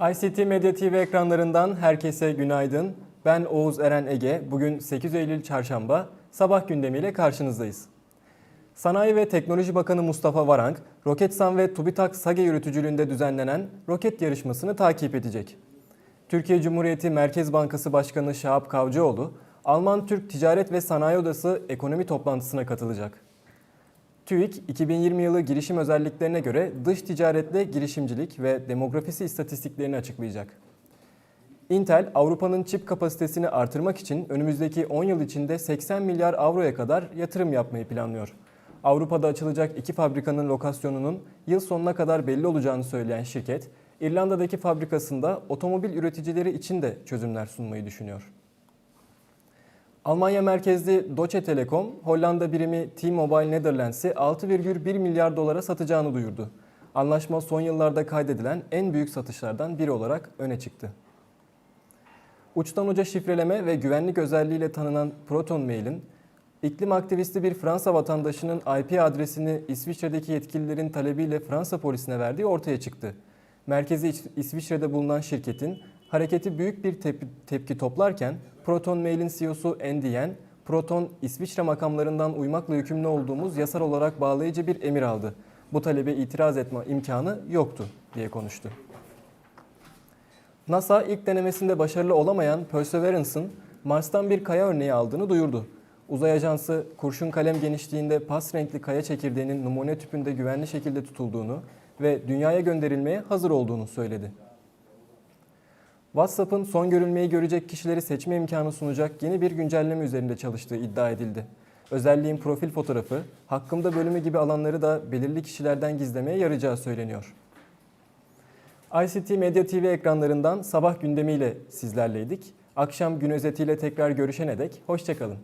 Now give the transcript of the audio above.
ICT Medya TV ekranlarından herkese günaydın. Ben Oğuz Eren Ege. Bugün 8 Eylül Çarşamba sabah gündemiyle karşınızdayız. Sanayi ve Teknoloji Bakanı Mustafa Varank, Roketsan ve TÜBİTAK SAGE yürütücülüğünde düzenlenen roket yarışmasını takip edecek. Türkiye Cumhuriyeti Merkez Bankası Başkanı Şahap Kavcıoğlu, Alman Türk Ticaret ve Sanayi Odası ekonomi toplantısına katılacak. TÜİK 2020 yılı girişim özelliklerine göre dış ticaretle girişimcilik ve demografisi istatistiklerini açıklayacak. Intel, Avrupa'nın çip kapasitesini artırmak için önümüzdeki 10 yıl içinde 80 milyar avroya kadar yatırım yapmayı planlıyor. Avrupa'da açılacak iki fabrikanın lokasyonunun yıl sonuna kadar belli olacağını söyleyen şirket, İrlanda'daki fabrikasında otomobil üreticileri için de çözümler sunmayı düşünüyor. Almanya merkezli Deutsche Telekom, Hollanda birimi T-Mobile Netherlands'i 6,1 milyar dolara satacağını duyurdu. Anlaşma son yıllarda kaydedilen en büyük satışlardan biri olarak öne çıktı. Uçtan uca şifreleme ve güvenlik özelliğiyle tanınan Proton Mail'in, iklim aktivisti bir Fransa vatandaşının IP adresini İsviçre'deki yetkililerin talebiyle Fransa polisine verdiği ortaya çıktı. Merkezi İs- İsviçre'de bulunan şirketin hareketi büyük bir tep- tepki toplarken Proton Mail'in CEO'su Andy Yen, Proton İsviçre makamlarından uymakla yükümlü olduğumuz yasal olarak bağlayıcı bir emir aldı. Bu talebe itiraz etme imkanı yoktu diye konuştu. NASA ilk denemesinde başarılı olamayan Perseverance'ın Mars'tan bir kaya örneği aldığını duyurdu. Uzay Ajansı kurşun kalem genişliğinde pas renkli kaya çekirdeğinin numune tüpünde güvenli şekilde tutulduğunu ve dünyaya gönderilmeye hazır olduğunu söyledi. WhatsApp'ın son görülmeyi görecek kişileri seçme imkanı sunacak yeni bir güncelleme üzerinde çalıştığı iddia edildi. Özelliğin profil fotoğrafı, hakkımda bölümü gibi alanları da belirli kişilerden gizlemeye yarayacağı söyleniyor. ICT Medya TV ekranlarından sabah gündemiyle sizlerleydik. Akşam gün özetiyle tekrar görüşene dek hoşçakalın.